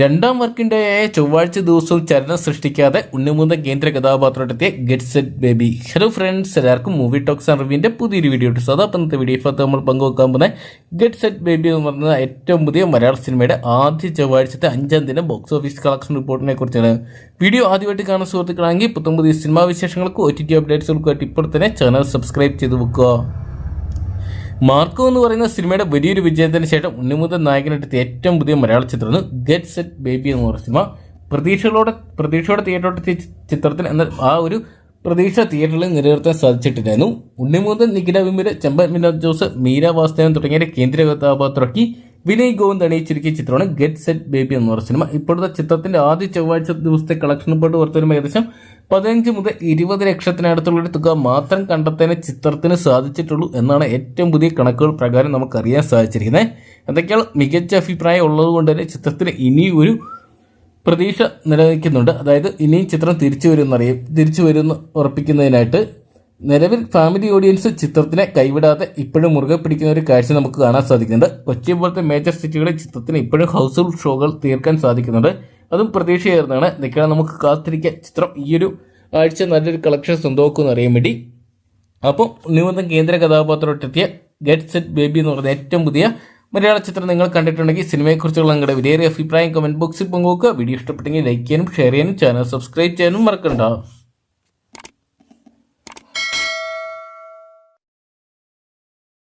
രണ്ടാം വർക്കിംഗ് ആയ ചൊവ്വാഴ്ച ദിവസവും ചലനം സൃഷ്ടിക്കാതെ ഉണ്ണിമൂന്ന കേന്ദ്ര കഥാപാത്രത്തെത്തിയ get set baby. Hello friends എല്ലാവർക്കും മൂവി ടോക്സ് ആൻഡ് റിവ്യൂവിന്റെ പുതിയൊരു വീഡിയോ ഉണ്ട് സദാ പന്നത്തെ വീഡിയോ ഇപ്പോൾ നമ്മൾ പങ്കുവെക്കാൻ പോകുന്ന ഗെറ്റ് സെറ്റ് ബേബി എന്ന് പറയുന്ന ഏറ്റവും പുതിയ മലയാള സിനിമയുടെ ആദ്യ ചൊവ്വാഴ്ചത്തെ അഞ്ചാം ദിനം ബോക്സ് ഓഫീസ് കളക്ഷൻ റിപ്പോർട്ടിനെ കുറിച്ചാണ്. വീഡിയോ ആദ്യമായിട്ട് കാണുന്ന സുഹൃത്തുക്കളാണെങ്കിൽ പുത്തം സിനിമാ വിശേഷങ്ങൾക്കും ഒ ടി ടി അപ്ഡേറ്റ്സുകൾക്കും ഇപ്പോൾ തന്നെ ചാനൽ സബ്സ്ക്രൈബ് ചെയ്ത് വെക്കുക. മാർക്കോ എന്ന് പറയുന്ന സിനിമയുടെ വലിയൊരു വിജയത്തിന് ശേഷം ഉണ്ണിമുതൽ നായകനെടുത്ത ഏറ്റവും പുതിയ മലയാള ചിത്രമാണ് ഗെറ്റ് സെറ്റ് ബേബി എന്ന് പറയുന്ന സിനിമ. പ്രതീക്ഷകളോടെ പ്രതീക്ഷയോടെ തിയേറ്ററോടെ ചിത്രത്തിൽ എന്ന ആ ഒരു പ്രതീക്ഷ തിയേറ്ററിൽ നിലനിർത്താൻ സാധിച്ചിട്ടില്ലായിരുന്നു. ഉണ്ണിമുതൽ നിഖില വിമിര ചെമ്പൻ വിനോദ് ജോസ് മീര വാസ്തവൻ തുടങ്ങിയ കേന്ദ്ര കഥാപാത്രമാക്കി വിനയ് ഗോവിന്ദ് അണിയിച്ചിരിക്കിയ ചിത്രമാണ് ഗെറ്റ് സെറ്റ് ബേബി എന്ന് പറഞ്ഞ സിനിമ. ഇപ്പോഴത്തെ ചിത്രത്തിന്റെ ആദ്യ ചൊവ്വാഴ്ച ദിവസത്തെ കളക്ഷൻ റിപ്പോർട്ട് പുറത്തുവരുമ്പോൾ ഏകദേശം പതിനഞ്ച് മുതൽ ഇരുപത് ലക്ഷത്തിനടുത്തുള്ള ഒരു തുക മാത്രം കണ്ടെത്താനേ ചിത്രത്തിന് സാധിച്ചിട്ടുള്ളൂ എന്നാണ് ഏറ്റവും പുതിയ കണക്കുകൾ പ്രകാരം നമുക്ക് അറിയാൻ സാധിച്ചിരിക്കുന്നത്. എന്തൊക്കെയാണ് മികച്ച അഭിപ്രായം ഉള്ളതുകൊണ്ട് തന്നെ ചിത്രത്തിന് ഇനി ഒരു പ്രതീക്ഷ നിലനിൽക്കുന്നുണ്ട്. അതായത് ഇനിയും ചിത്രം തിരിച്ചു വരുമെന്നറിയും തിരിച്ചു വരുമെന്ന് ഉറപ്പിക്കുന്നതിനായിട്ട് നിലവിൽ ഫാമിലി ഓഡിയൻസ് ചിത്രത്തിനെ കൈവിടാതെ ഇപ്പോഴും മുറുകെ പിടിക്കുന്ന ഒരു കാഴ്ച നമുക്ക് കാണാൻ സാധിക്കുന്നുണ്ട്. കൊച്ചി പോലത്തെ മേജർ സിറ്റികളിൽ ചിത്രത്തിന് ഇപ്പോഴും ഹൗസ്ഫുൾ ഷോകൾ തീർക്കാൻ സാധിക്കുന്നുണ്ട്. അതും പ്രതീക്ഷയായിരുന്നാണ് നിൽക്കാൻ നമുക്ക് കാത്തിരിക്കാൻ ചിത്രം ഈയൊരു ആഴ്ച നല്ലൊരു കളക്ഷൻ സ്വന്തമാക്കുമെന്ന് അറിയാൻ വേണ്ടി. അപ്പോൾ ന്യൂനം കേന്ദ്ര കഥാപാത്രത്തെത്തിയ ഗെറ്റ് സെറ്റ് ബേബി എന്ന് പറയുന്ന ഏറ്റവും പുതിയ മലയാള ചിത്രം നിങ്ങൾ കണ്ടിട്ടുണ്ടെങ്കിൽ സിനിമയെക്കുറിച്ചുള്ള നിങ്ങളുടെ വിലയേറിയ അഭിപ്രായം കമന്റ് ബോക്സിൽ പങ്കുവെക്കുക. വീഡിയോ ഇഷ്ടപ്പെട്ടെങ്കിൽ ലൈക്ക് ചെയ്യാനും ഷെയർ ചെയ്യാനും ചാനൽ സബ്സ്ക്രൈബ് ചെയ്യാനും മറക്കണ്ട.